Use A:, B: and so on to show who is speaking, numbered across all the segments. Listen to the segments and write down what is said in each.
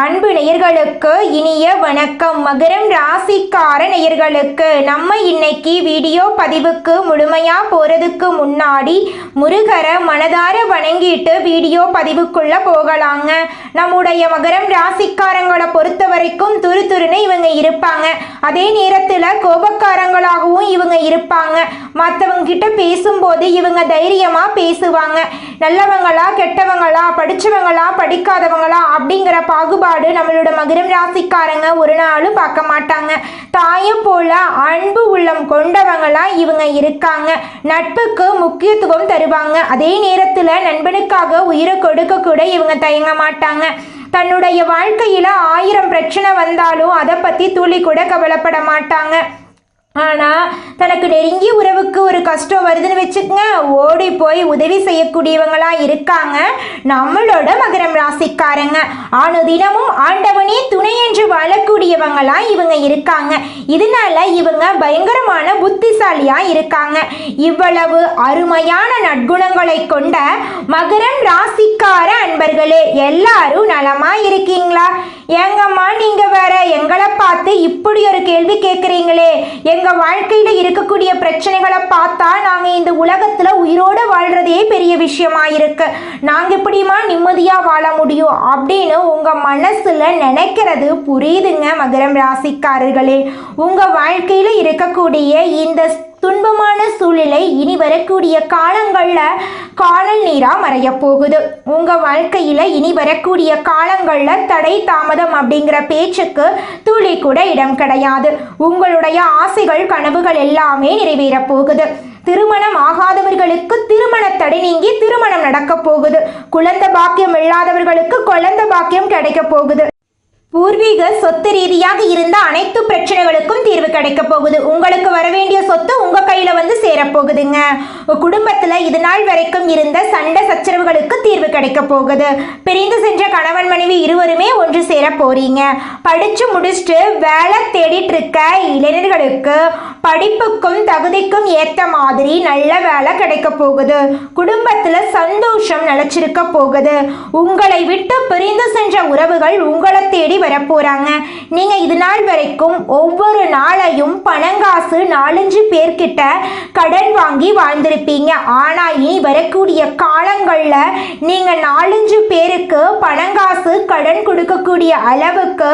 A: அன்பு நேயர்களுக்கு இனிய வணக்கம். மகரம் ராசிக்கார நேயர்களுக்கு நம்ம இன்னைக்கு வீடியோ பதிவுக்கு முழுமையா போறதுக்கு முன்னாடி முருகரை மனதார வணங்கிட்டு வீடியோ பதிவுக்குள்ள போகலாங்க. நம்முடைய மகரம் ராசிக்காரங்களை பொறுத்த வரைக்கும் துரு துருன்னு இவங்க இருப்பாங்க. அதே நேரத்தில் கோபக்காரங்களாகவும் இவங்க இருப்பாங்க. மற்றவங்க கிட்ட பேசும்போது இவங்க தைரியமா பேசுவாங்க. நல்லவங்களா கெட்டவங்களா படிச்சவங்களா படிக்காதவங்களா அப்படிங்கிற பாகுபாடு நம்மளோட மகரம் ராசிக்காரங்க ஒரு நாளும் பார்க்க மாட்டாங்க. தாயை போல அன்பு உள்ளம் கொண்டவங்களா இவங்க இருக்காங்க. நட்புக்கு முக்கியத்துவம் தருவாங்க. அதே நேரத்தில் நண்பனுக்காக உயிரை கொடுக்க கூட இவங்க தயங்க மாட்டாங்க. தன்னுடைய வாழ்க்கையில ஆயிரம் பிரச்சனை வந்தாலும் அதை பத்தி துளி கூட கவலைப்பட மாட்டாங்க. ஆனா தனக்கு நெருங்கிய உறவுக்கு ஒரு கஷ்டம் வருதுன்னு வச்சுக்கோங்க. ஓடி போய் உதவி செய்யக்கூடியவங்களா இருக்காங்க. நம்மளோட மகரம் ராசிக்காரங்க. ஆனு தினமும் ஆண்டவனே துணை என்று வாழக்கூடியவங்களா இவங்க இருக்காங்க. இதனால இவங்க பயங்கரமான புத்திசாலியா இருக்காங்க. இவ்வளவு அருமையான நற்குணங்களை கொண்ட மகரம் ராசிக்கார அன்பர்களே எல்லாரும் நலமா இருக்கீங்களா? ஏங்கம்மா நீங்க வேற எங்களை பார்த்து இப்படி ஒரு கேள்வி கேட்குறீங்களே எங்க வாழ்க்கையில இருக்கக்கூடிய பிரச்சனைகளை பார்த்தா நாங்க இந்த உலகத்துல உயிரோட வாழ்றதே பெரிய விஷயமா இருக்கு. நாங்க எப்படிமா நிம்மதியா வாழ முடியும் அப்படின்னு உங்க மனசுல நினைக்கிறது புரியுதுங்க மகரம் ராசிக்காரர்களே. உங்க வாழ்க்கையில இருக்கக்கூடிய இந்த துன்பமான சூழ்நிலை இனி வரக்கூடிய காலங்களில் காணல் நீராக மறைய போகுது. உங்கள் வாழ்க்கையில் இனி வரக்கூடிய காலங்களில் தடை தாமதம் அப்படிங்கிற பேச்சுக்கு துளி கூட இடம் கிடையாது. உங்களுடைய ஆசைகள் கனவுகள் எல்லாமே நிறைவேறப் போகுது. திருமணம் ஆகாதவர்களுக்கு திருமண தடை நீங்கி திருமணம் நடக்க போகுது. குழந்தை பாக்கியம் இல்லாதவர்களுக்கு குழந்தை பாக்கியம் கிடைக்க போகுது. பூர்வீக சொத்து ரீதியாக இருந்த அனைத்து பிரச்சனைகளுக்கும் தீர்வு கிடைக்க போகுது. உங்களுக்கு வர வேண்டிய சொத்து உங்க கையில வந்து சேரப்போகுதுங்க. குடும்பத்துல இது நாள் வரைக்கும் இருந்த சண்டை சச்சரவுகளுக்கு தீர்வு கிடைக்க போகுது. பிரிந்து சென்ற கணவன் மனைவி இருவருமே ஒன்று சேர போறீங்க. படிச்சு முடிச்சுட்டு வேலை தேடிட்டு இருக்க இளைஞர்களுக்கு படிப்புக்கும் தகுதிக்கும் ஏத்த மாதிரி நல்ல வேலை கிடைக்க போகுது. குடும்பத்துல சந்தோஷம் நிலைச்சிருக்க போகுது. உங்களை விட்டு பிரிந்து சென்ற உறவுகள் உங்களை தேடி வரப்போகிறாங்க நீங்க இது நாள் வரைக்கும் ஒவ்வொரு நாளையும் பணங்காசு நாலஞ்சு பேர்கிட்ட கடன் வாங்கி வாழ்ந்திருப்பீங்க. ஆனா இனி வரக்கூடிய காலங்கள்ல நீங்க நாலஞ்சு பேருக்கு பணங்காசு கடன் கொடுக்கக்கூடிய அளவுக்கு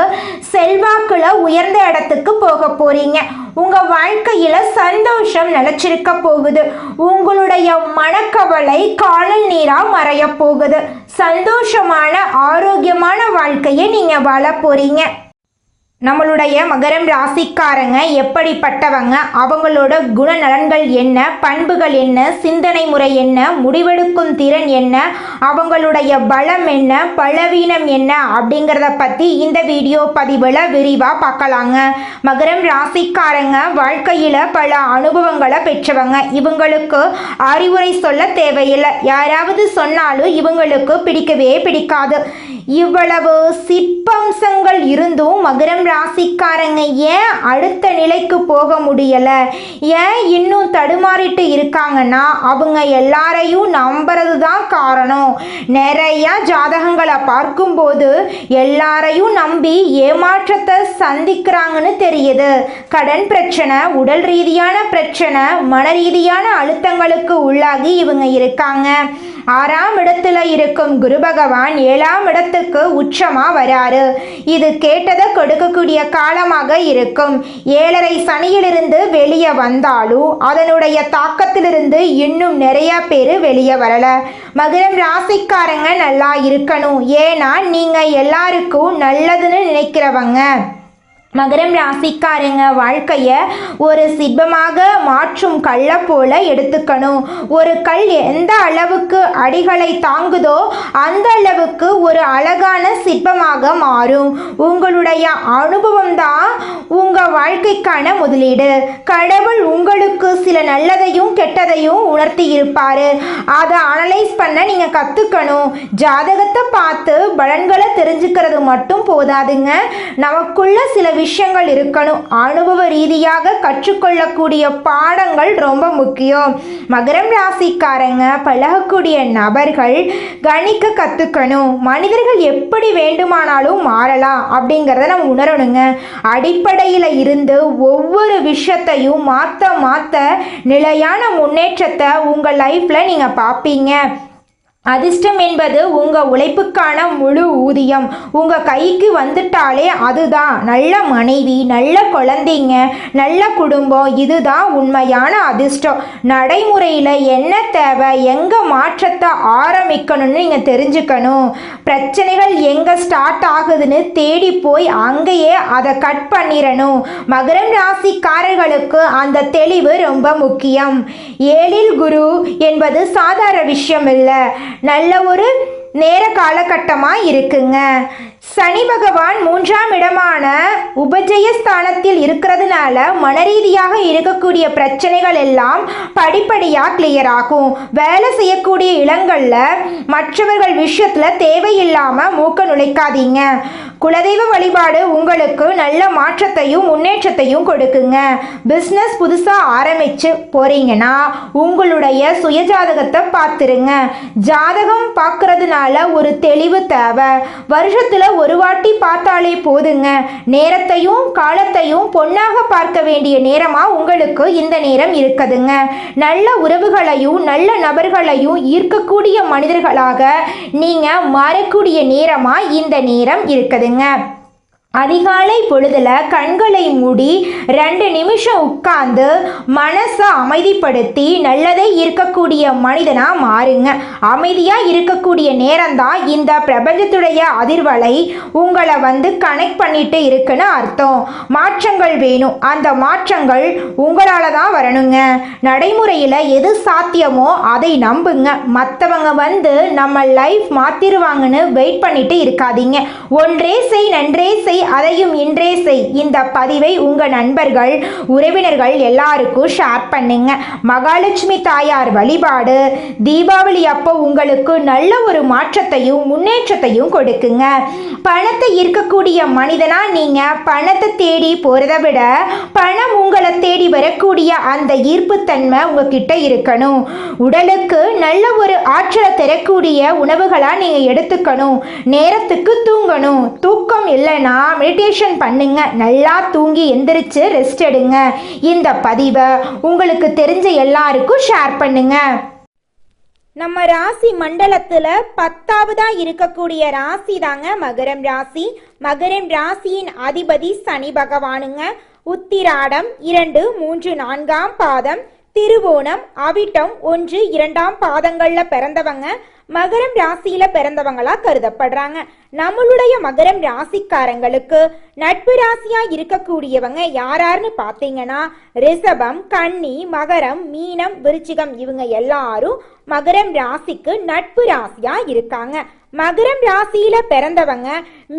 A: செல்வாக்குல உயர்ந்த இடத்துக்கு போக போறீங்க. உங்க வாழ்க்கையில சந்தோஷம் நிலைச்சிருக்க போகுது. உங்களுடைய மனக்கவலை காணல் நீரா மறைய போகுது. சந்தோஷமான ஆரோக்கியமான வாழ்க்கையை நீங்கள் வாழ போகிறீங்க நம்மளுடைய மகரம் ராசிக்காரங்க எப்படிப்பட்டவங்க? அவங்களோட குணநலன்கள் என்ன? பண்புகள் என்ன? சிந்தனை முறை என்ன? முடிவெடுக்கும் திறன் என்ன? அவங்களுடைய பலம் என்ன? பலவீனம் என்ன? அப்படிங்கிறத பற்றி இந்த வீடியோ பதிவில் விரிவாக பார்க்கலாங்க. மகரம் ராசிக்காரங்க வாழ்க்கையில் பல அனுபவங்களை பெற்றவங்க. இவங்களுக்கு அறிவுரை சொல்ல தேவையில்லை. யாராவது சொன்னாலும் இவங்களுக்கு பிடிக்கவே பிடிக்காது. இவ்வளவு சிற்பம்சங்கள் இருந்தும் மகரம் ராசிக்காரங்க ஏன் அடுத்த நிலைக்கு போக முடியல? ஏன் இன்னும் தடுமாறிட்டு இருக்காங்கன்னா அவங்க எல்லாரையும் நம்புறது தான் காரணம். நிறையா ஜாதகங்களை பார்க்கும்போது எல்லாரையும் நம்பி ஏமாற்றத்தை சந்திக்கிறாங்கன்னு தெரியுது. கடன் பிரச்சனை உடல் ரீதியான பிரச்சனை மன ரீதியான அழுத்தங்களுக்கு உள்ளாகி இவங்க இருக்காங்க. ஆறாம் இடத்துல இருக்கும் குரு பகவான் ஏழாம் இடத்துக்கு உச்சமா வராரு. இது கேட்டதை கொடுக்கக்கூடிய காலமாக இருக்கும். ஏழரை சனியிலிருந்து வெளியே வந்தாலும் அதனுடைய தாக்கத்திலிருந்து இன்னும் நிறைய பேர் வெளியே வரல. மகரம் ராசிக்காரங்க நல்லா இருக்கணும். ஏன்னா நீங்க எல்லாருக்கும் நல்லதுன்னு நினைக்கிறவங்க. மகரம் ராசிக்காரங்க வாழ்க்கையை ஒரு சிற்பமாக மாற்றும் கல்லை போல எடுத்துக்கணும். ஒரு கல் எந்த அளவுக்கு அடிகளை தாங்குதோ அந்த அளவுக்கு ஒரு அழகான சிற்பமாக மாறும். உங்களுடைய அனுபவம் தான் உங்கள் வாழ்க்கைக்கான முதலீடு. கடவுள் உங்களுக்கு சில நல்லதையும் கெட்டதையும் உணர்த்தி இருப்பார் அதை அனலைஸ் பண்ண நீங்கள் கற்றுக்கணும் ஜாதகத்தை பார்த்து பலன்களை தெரிஞ்சுக்கிறது மட்டும் போதாதுங்க. நமக்குள்ள சில விஷயங்கள் இருக்கணும். அனுபவ ரீதியாக கற்றுக்கொள்ளக்கூடிய பாடங்கள் ரொம்ப முக்கியம். மகரம் ராசிக்காரங்க பழகக்கூடிய நபர்கள் கணிக்க கற்றுக்கணும் மனிதர்கள் எப்படி வேண்டுமானாலும் மாறலாம் அப்படிங்கிறத நம்ம உணரணுங்க. அடிப்படையில் இருந்து ஒவ்வொரு விஷயத்தையும் மாற்ற மாற்ற நிலையான முன்னேற்றத்தை உங்கள் லைஃப்பில் நீங்கள் பார்ப்பீங்க. அதிர்ஷ்டம் என்பது உங்கள் உழைப்புக்கான முழு ஊதியம். உங்கள் கைக்கு வந்துட்டாலே அதுதான். நல்ல மனைவி நல்ல குழந்தைங்க நல்ல குடும்பம் இதுதான் உண்மையான அதிர்ஷ்டம். நடைமுறையில் என்ன தேவை எங்கே மாற்றத்தை ஆரம்பிக்கணும்னு நீங்கள் தெரிஞ்சுக்கணும். பிரச்சனைகள் எங்கே ஸ்டார்ட் ஆகுதுன்னு தேடி போய் அங்கேயே அதை கட் பண்ணிடணும். மகரம் ராசிக்காரர்களுக்கு அந்த தெளிவு ரொம்ப முக்கியம். ஏழில் குரு என்பது சாதாரண விஷயம் இல்லை. நல்ல ஒரு நேர காலகட்டமாக இருக்குங்க. சனி பகவான் மூன்றாம் இடமான உபஜயஸ்தானத்தில் இருக்கிறதுனால மனரீதியாக இருக்கக்கூடிய பிரச்சனைகள் எல்லாம் படிப்படியாக கிளியர் ஆகும். வேலை செய்யக்கூடிய இடங்களில் மற்றவர்கள் விஷயத்தில் தேவையில்லாமல் மூக்க நுழைக்காதீங்க. குலதெய்வ வழிபாடு உங்களுக்கு நல்ல மாற்றத்தையும் முன்னேற்றத்தையும் கொடுக்குங்க. பிஸ்னஸ் புதுசாக ஆரம்பிச்சு போகிறீங்கன்னா உங்களுடைய சுயஜாதகத்தை பார்த்துருங்க. ஜாதகம் பார்க்கறதுனால ஒரு தெளிவு தேவை. வருஷத்தில் ஒரு வாட்டி பார்த்தாலே போதுங்க. நேரத்தையும் காலத்தையும் பொண்ணாக பார்க்க வேண்டிய நேரமாக உங்களுக்கு இந்த நேரம் இருக்குதுங்க. நல்ல உறவுகளையும் நல்ல நபர்களையும் ஈர்க்கக்கூடிய மனிதர்களாக நீங்கள் மாறக்கூடிய நேரமாக இந்த நேரம் இருக்குது இருக்குதுங்க அதிகாலை பொழுதுல கண்களை மூடி ரெண்டு நிமிஷம் உட்கார்ந்து மனசை அமைதிப்படுத்தி நல்லதை இருக்கக்கூடிய மனிதனா மாறுங்க. அமைதியா இருக்கக்கூடிய நேரம்தான் இந்த பிரபஞ்சத்துடைய அதிர்வலை உங்களை வந்து கனெக்ட் பண்ணிட்டு இருக்குன்னு அர்த்தம். மாற்றங்கள் வேணும். அந்த மாற்றங்கள் உங்களால தான் வரணுங்க. நடைமுறையில் எது சாத்தியமோ அதை நம்புங்க. மற்றவங்க வந்து நம்ம லைஃப் மாத்திருவாங்கன்னு வெயிட் பண்ணிட்டு இருக்காதீங்க. ஒன்றே செய் நன்றே செய் அதையும் இன்றே செய். இந்த பதிவை உங்கள் நண்பர்கள் உறவினர்கள் எல்லாருக்கும் ஷேர் பண்ணுங்க. மகாலட்சுமி தாயார் வழிபாடு தீபாவளி அப்போ உங்களுக்கு நல்ல ஒரு மாற்றத்தையும் முன்னேற்றத்தையும் கொடுக்குங்க. பணத்தை ஈர்க்கக்கூடிய மனிதனா நீங்க. பணத்தை தேடி போறதை விட பணம் உங்களை தேடி வரக்கூடிய அந்த ஈர்ப்புத்தன்மை உங்ககிட்ட இருக்கணும். உடலுக்கு நல்ல ஒரு ஆற்றலை தரக்கூடிய உணவுகளா நீங்க எடுத்துக்கணும். நேரத்துக்கு தூங்கணும். தூக்கம் இல்லைன்னா மெடிடேஷன் பண்ணுங்க. நல்லா தூங்கி எந்திரிச்சு ரெஸ்ட் எடுங்க. இந்த பதிவை உங்களுக்கு தெரிஞ்ச எல்லாருக்கும் ஷேர் பண்ணுங்க. நம்ம ராசி மண்டலத்தில் பத்தாவதாக இருக்கக்கூடிய ராசி தாங்க மகரம் ராசி. மகரம் ராசியின் அதிபதி சனி பகவானுங்க. உத்திராடம் இரண்டு மூன்று நான்காம் பாதம். திருவோணம் அவிட்டம் ஒன்று இரண்டாம் பாதங்களில் பிறந்தவங்க. மகரம் ராசியில பிறந்தவங்களா கருதப்படுறாங்க. நம்மளுடைய மகரம் ராசிக்காரங்களுக்கு நட்பு ராசியா இருக்கக்கூடியவங்க யாராருன்னு பார்த்தீங்கன்னா ரிஷபம் கன்னி மகரம் மீனம் விருச்சிகம் இவங்க எல்லாரும் மகரம் ராசிக்கு நட்பு ராசியா இருக்காங்க. மகரம் ராசியில பிறந்தவங்க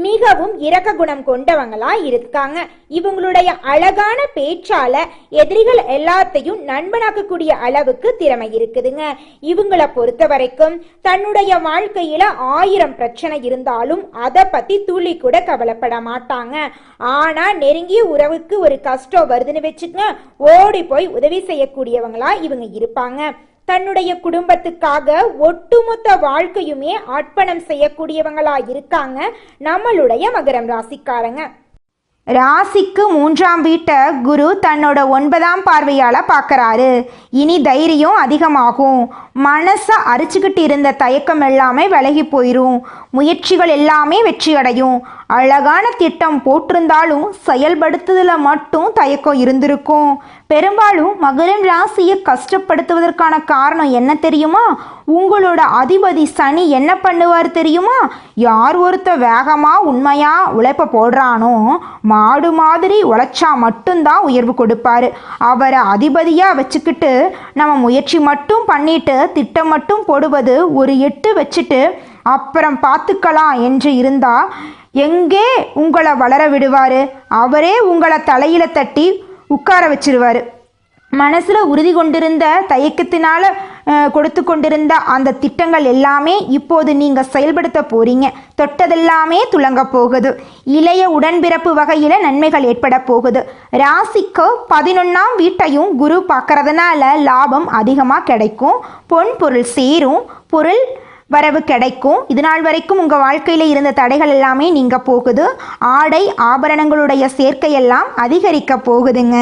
A: மிகவும் இரக்க குணம் கொண்டவங்களா இருக்காங்க. இவங்களுடைய அழகான பேச்சால எதிரிகள் எல்லாத்தையும் நண்பனாக்கக்கூடிய அளவுக்கு திறமை இருக்குதுங்க. இவங்கள பொறுத்த வரைக்கும் தன்னுடைய வாழ்க்கையில ஆயிரம் பிரச்சனை இருந்தாலும் அதை பத்தி துளி கூட கவலைப்பட மாட்டாங்க. ஆனா நெருங்கிய உறவுக்கு ஒரு கஷ்டம் வருதுன்னு வச்சுக்கங்க. ஓடி போய் உதவி செய்யக்கூடியவங்களா இவங்க இருப்பாங்க. தன்னுடைய குடும்பத்துக்காக ஒட்டுமொத்த வாழ்க்கையுமே அர்ப்பணம் செய்யக்கூடியவங்களா இருக்காங்க. நம்மளுடைய மகரம் ராசிக்காரங்க. ராசிக்கு மூன்றாம் வீட்டை குரு தன்னோட ஒன்பதாம் பார்வையால் பார்க்கறாரு இனி தைரியம் அதிகமாகும். மனசை அரிச்சுக்கிட்டு இருந்த தயக்கம் எல்லாமே விலகி போயிடும் முயற்சிகள் எல்லாமே வெற்றி அடையும். அழகான திட்டம் போட்டிருந்தாலும் செயல்படுத்துதல மட்டும் தயக்கம் இருந்திருக்கும். பெரும்பாலும் மகரம் ராசியை கஷ்டப்படுத்துவதற்கான காரணம் என்ன தெரியுமா? உங்களோட அதிபதி சனி என்ன பண்ணுவார் தெரியுமா? யார் ஒருத்த வேகமாக உண்மையாக உழைப்ப போடுறானோ மாடு மாதிரி உழைச்சா மட்டும்தான் உயர்வு கொடுப்பார். அவரை அதிபதியாக வச்சுக்கிட்டு நம்ம முயற்சி மட்டும் பண்ணிட்டு திட்டம் மட்டும் போடுவது ஒரு எட்டு வச்சுட்டு அப்புறம் பார்த்துக்கலாம் என்று இருந்தால் எங்கே உங்களை வளர விடுவார்? அவரே உங்களை தலையில தட்டி உட்கார வச்சிருவாரு. மனசில் உறுதி கொண்டிருந்த தயக்கத்தினால் கொடுத்து கொண்டிருந்த அந்த திட்டங்கள் எல்லாமே இப்போது நீங்கள் செயல்படுத்த போறீங்க. தொட்டதெல்லாமே துளங்க போகுது. இளைய உடன்பிறப்பு வகையில் நன்மைகள் ஏற்பட போகுது. ராசிக்கு பதினொன்றாம் வீட்டையும் குரு பார்க்கறதுனால லாபம் அதிகமாக கிடைக்கும். பொன் பொருள் சேரும் பொருள் வரவு கிடைக்கும். இது நாள் வரைக்கும் உங்கள் வாழ்க்கையில் இருந்த தடைகள் எல்லாமே நீங்கள் போகுது. ஆடை ஆபரணங்களுடைய சேர்க்கையெல்லாம் அதிகரிக்க போகுதுங்க.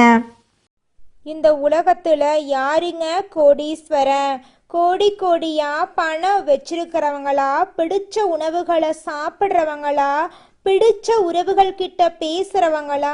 B: இந்த உலகத்துல யாருங்க கோடீஸ்வரன்? கோடி கோடியா பணம் வச்சிருக்கிறவங்களா? பிடிச்ச உணவுகளை சாப்பிட்றவங்களா? பிடிச்ச உறவுகள் கிட்ட பேசுறவங்களா?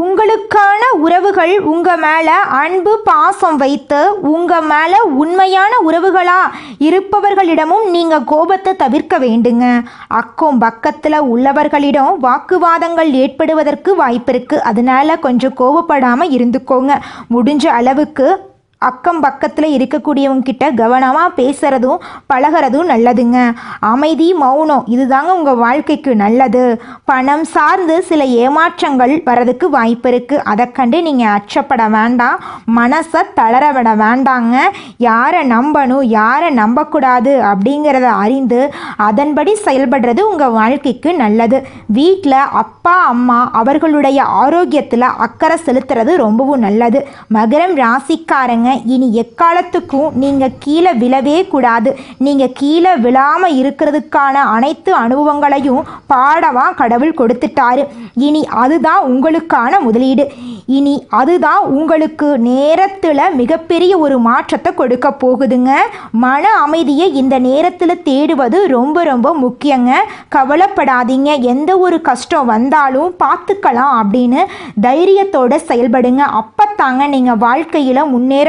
A: உங்களுக்கான உறவுகள் உங்க மேல அன்பு பாசம் வைத்து உங்க மேல உண்மையான உறவுகளா இருப்பவர்களிடமும் நீங்க கோபத்தை தவிர்க்க வேண்டுங்க. அக்கம் பக்கத்துல உள்ளவர்களிடம் வாக்குவாதங்கள் ஏற்படுவதற்கு வாய்ப்பு இருக்கு அதனால கொஞ்சம் கோபப்படாம இருந்துக்கோங்க. முடிஞ்ச அளவுக்கு அக்கம் பக்கத்தில் இருக்கக்கூடியவங்க கிட்ட கவனமாக பேசுகிறதும் பழகிறதும் நல்லதுங்க. அமைதி மௌனம் இதுதாங்க உங்கள் வாழ்க்கைக்கு நல்லது. பணம் சார்ந்து சில ஏமாற்றங்கள் வரதுக்கு வாய்ப்பு இருக்குது அதை கண்டு நீங்கள் அச்சப்பட வேண்டாம். மனசை தளர விட வேண்டாங்க. யாரை நம்பணும் யாரை நம்பக்கூடாது அப்படிங்கிறத அறிந்து அதன்படி செயல்படுறது உங்கள் வாழ்க்கைக்கு நல்லது. வீட்டில் அப்பா அம்மா அவர்களுடைய ஆரோக்கியத்தில் அக்கறை செலுத்துறது ரொம்பவும் நல்லது. மகரம் ராசிக்காரங்க இனி எக்காலத்துக்கும் நீங்கள் கீழே விழவே கூடாது. நீங்கள் கீழே விழாமல் இருக்கிறதுக்கான அனைத்து அனுபவங்களையும் பாடமாக கடவுள் கொடுத்துட்டாரு. இனி அதுதான் உங்களுக்கான முதலீடு. இனி அதுதான் உங்களுக்கு நேரத்தில் மிகப்பெரிய ஒரு மாற்றத்தை கொடுக்க போகுதுங்க. மன அமைதியை இந்த நேரத்தில் தேடுவது ரொம்ப ரொம்ப முக்கியங்க. கவலைப்படாதீங்க. எந்த ஒரு கஷ்டம் வந்தாலும் பார்த்துக்கலாம் அப்படின்னு தைரியத்தோடு செயல்படுங்க. அப்பத்தாங்க நீங்கள் வாழ்க்கையில் முன்னேற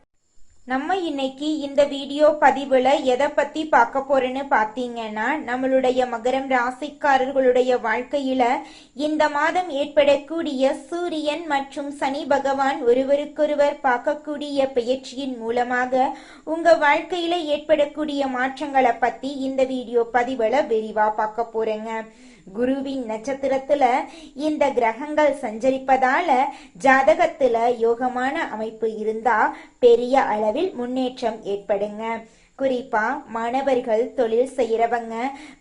B: நம்ம இன்னைக்கு இந்த வீடியோ பதிவுல எதை பத்தி பார்க்க போறேன்னு பாத்தீங்கன்னா நம்மளுடைய மகரம் ராசிக்காரர்களுடைய வாழ்க்கையில இந்த மாதம் ஏற்படக்கூடிய சூரியன் மற்றும் சனி பகவான் ஒருவருக்கொருவர் பார்க்கக்கூடிய பெயர்ச்சியின் மூலமாக உங்க வாழ்க்கையில ஏற்படக்கூடிய மாற்றங்களை பத்தி இந்த வீடியோ பதிவுல விரிவா பார்க்க போறேங்க. குருவின் நட்சத்திரத்துல இந்த கிரகங்கள் சஞ்சரிப்பதால ஜாதகத்துல யோகமான அமைப்பு இருந்தா பெரிய அளவில் முன்னேற்றம் ஏற்படுங்க. குறிப்பா மாணவர்கள் தொழில் செய்யறவங்க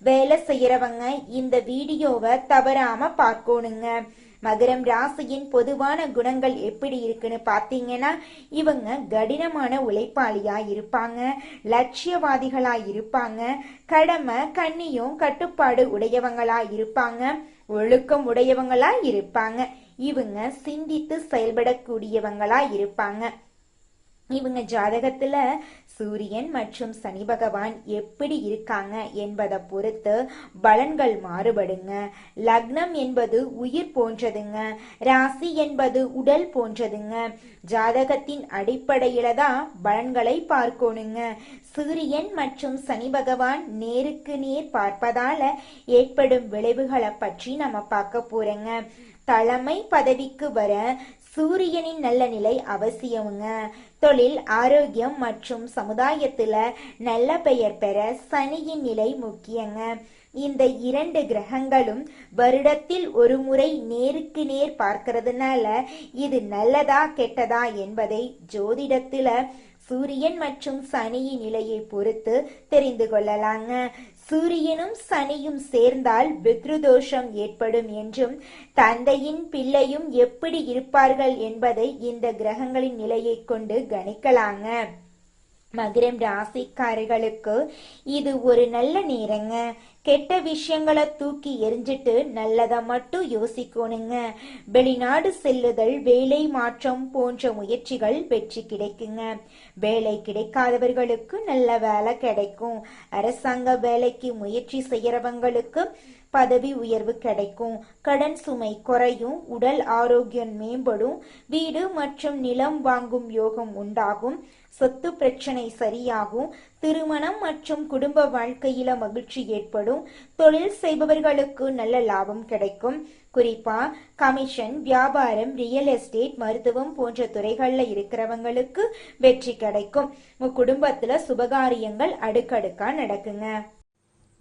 B: வேலை செய்யறவங்க இந்த வீடியோவை தவறாம பார்க்கணுங்க. மகரம் ராசியின் பொதுவான குணங்கள் எப்படி இருக்குன்னு பார்த்தீங்கன்னா இவங்க கடினமான உழைப்பாளியா இருப்பாங்க லட்சியவாதிகளா இருப்பாங்க கடமை கண்ணியும் கட்டுப்பாடு உடையவங்களா இருப்பாங்க ஒழுக்கம் உடையவங்களா இருப்பாங்க. இவங்க சிந்தித்து செயல்படக்கூடியவங்களா இருப்பாங்க. இவங்க ஜாதகத்துல
A: சூரியன் மற்றும் சனி பகவான் எப்படி இருக்காங்க என்பதை பொறுத்து பலன்கள் மாறுபடுங்க. லக்னம் என்பது உயிர் போன்றதுங்க. ராசி என்பது உடல் போன்றதுங்க. ஜாதகத்தின் அடிப்படையில தான் பலன்களை பார்க்கணுங்க. சூரியன் மற்றும் சனி பகவான் நேருக்கு நேர் பார்ப்பதால ஏற்படும் விளைவுகளை பற்றி நம்ம பார்க்க போறோங்க. தலைமை பதவிக்கு வர சூரியனின் நல்ல நிலை அவசியமுங்க தொழில் ஆரோக்கியம் மற்றும் சமுதாயத்துல நல்ல பெயர் பெற சனியின் நிலை முக்கியங்க. இந்த இரண்டு கிரகங்களும் வருடத்தில் ஒரு முறை நேருக்கு நேர் பார்க்கறதுனால இது நல்லதா கெட்டதா என்பதை ஜோதிடத்துல சூரியன் மற்றும் சனியின் நிலையை பொறுத்து தெரிந்து கொள்ளலாங்க. சூரியனும் சனியும் சேர்ந்தால் பித்ருதோஷம் ஏற்படும் என்றும் தந்தையின் பிள்ளையும் எப்படி இருப்பார்கள் என்பதை இந்த கிரகங்களின் நிலையை கொண்டு கணிக்கலாங்க. மகரம் ராசிக்காரர்களுக்கு இது ஒரு நல்ல நேரங்க. கெட்ட விஷயங்களை தூக்கி எரிஞ்சிட்டு நல்லதை மட்டும் யோசிக்கணுங்க. வெளிநாடு செல்லுதல் வேலை மாற்றம் போன்ற முயற்சிகள் வெற்றி கிடைக்குங்க. வேலை கிடைக்காதவர்களுக்கு நல்ல வேலை கிடைக்கும். அரசாங்க வேலைக்கு முயற்சி செய்யறவங்களுக்கு பதவி உயர்வு கிடைக்கும். கடன் சுமை குறையும் உடல் ஆரோக்கியம் மேம்படும் வீடு மற்றும் நிலம் வாங்கும் யோகம் உண்டாகும். சொத்து பிரச்சனை சரியாகும் திருமணம் மற்றும் குடும்ப வாழ்க்கையில மகிழ்ச்சி ஏற்படும் தொழில் செய்பவர்களுக்கு நல்ல லாபம் கிடைக்கும். குறிப்பா கமிஷன் வியாபாரம் ரியல் எஸ்டேட் மருத்துவம் போன்ற துறைகள்ல இருக்கிறவங்களுக்கு வெற்றி கிடைக்கும். உங்க குடும்பத்துல சுபகாரியங்கள் அடுக்கடுக்கா நடக்குங்க.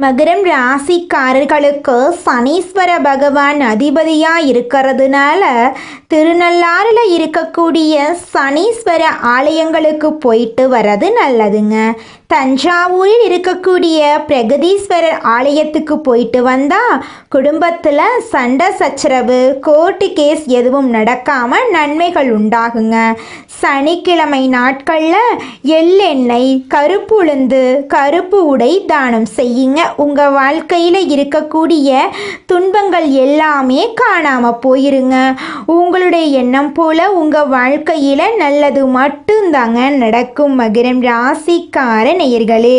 A: மகரம் ராசிக்காரர்களுக்கு சனீஸ்வர பகவான் அதிபதியா இருக்கிறதுனால திருநள்ளாறில் இருக்கக்கூடிய சனீஸ்வர ஆலயங்களுக்கு போயிட்டு வர்றது நல்லதுங்க. தஞ்சாவூரில் இருக்கக்கூடிய பிரகதீஸ்வரர் ஆலயத்துக்கு போயிட்டு வந்தா குடும்பத்தில் சண்டை சச்சரவு கோர்ட்டு கேஸ் எதுவும் நடக்காமல் நன்மைகள் உண்டாகுங்க. சனிக்கிழமை நாட்களில் எள்ளெண்ணெய் கருப்பு உளுந்து கருப்பு உடை தானம் செய்யுங்க. உங்கள் வாழ்க்கையில் இருக்கக்கூடிய துன்பங்கள் எல்லாமே காணாமல் போயிருங்க. உங்களுடைய எண்ணம் போல் உங்கள் வாழ்க்கையில் நல்லது மட்டும்தாங்க நடக்கும். மகிரம் ராசிக்காரன் நேயர்களே